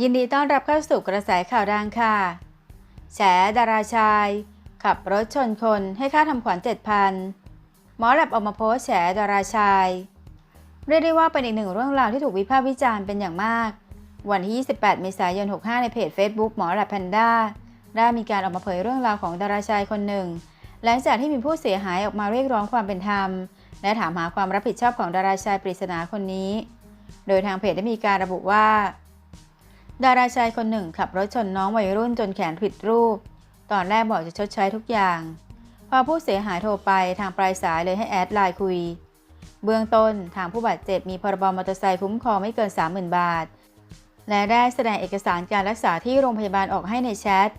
ยินดีต้อนรับเข้าสู่กระแสข่าวดังค่ะ แฉดาราชาย ขับรถชนคนให้ค่าทำขวัญ7,000 หมอแลบออกมาโพสแฉดาราชาย เรียกได้ว่าเป็นอีกหนึ่งเรื่องราวที่ถูกวิพากษ์วิจารณ์เป็นอย่างมาก วันที่ 28 เมษายน 65 ในเพจ Facebook หมอแลบแพนด้าได้มีการออกมาเผยเรื่องราวของดาราชายคนหนึ่ง หลังจากที่มีผู้เสียหายออกมาเรียกร้องความเป็นธรรม และถามหาความรับผิดชอบของดาราชายปริศนาคนนี้ โดยทางเพจได้มีการระบุว่า ดาราชายคนหนึ่งขับรถชนน้องวัยรุ่นจนแขนผิดรูป ตอนแรกบอกจะชดใช้ทุกอย่าง พอผู้เสียหายโทรไปทางปลายสายเลยให้แอดไลน์คุย เบื้องต้นทางผู้บาดเจ็บมีพรบมอเตอร์ไซค์คุ้มครองไม่เกิน 30,000 บาท และได้แสดงเอกสารการรักษาที่โรงพยาบาลออกให้ในแชท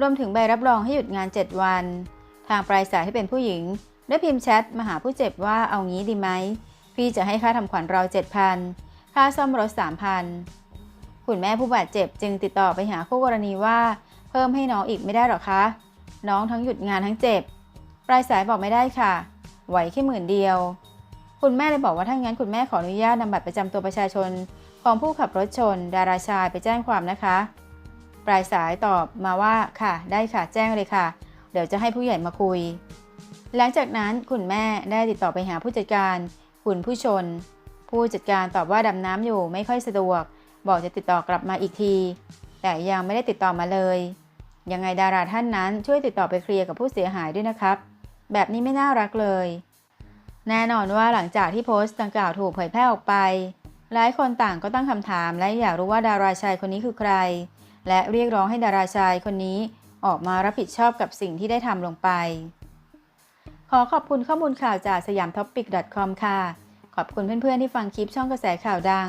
รวมถึงใบรับรองให้หยุดงาน 7 วัน ทางปลายสายที่เป็นผู้หญิง ได้พิมพ์แชทมาหาผู้เจ็บว่าเอางี้ดีไหม พี่จะให้ค่าทำขวัญเรา7,000ค่าซ่อมรถ3,000 คุณแม่ผู้บาดเจ็บจึงติดต่อไปหาคู่กรณีว่า เพิ่มให้น้องอีกไม่ได้หรอคะ น้องทั้งหยุดงานทั้งเจ็บ ปลายสายบอกไม่ได้ค่ะ ไหวแค่หมื่นเดียว คุณแม่เลยบอกว่าถ้างั้นคุณแม่ขออนุญาตนำบัตรประจำตัวประชาชน ของผู้ขับรถชน ดาราชายไปแจ้งความนะคะ ปลายสายตอบมาว่าค่ะ ได้ค่ะแจ้งเลยค่ะ เดี๋ยวจะให้ผู้ใหญ่มาคุย หลังจากนั้นคุณแม่ได้ติดต่อไปหาผู้จัดการ คุณผู้ชน ผู้จัดการตอบว่าดำน้ำอยู่ไม่ค่อยสะดวก บอกจะติดต่อกลับมาอีกที แต่ยังไม่ได้ติดต่อมาเลย ยังไงดาราท่านนั้นช่วยติดต่อไปเคลียร์กับผู้เสียหายด้วยนะครับ แบบนี้ไม่น่ารักเลย แน่นอนว่าหลังจากที่โพสต์ดังกล่าวถูกเผยแพร่ออกไป หลายคนต่างก็ตั้งคำถามและอยากรู้ว่าดาราชายคนนี้คือใคร และเรียกร้องให้ดาราชายคนนี้ออกมารับผิดชอบกับสิ่งที่ได้ทำลงไป ขอขอบคุณข้อมูลข่าวจากสยามท็อปปิก .com ค่ะ ขอบคุณเพื่อนๆที่ฟังคลิปช่องกระแสข่าวดัง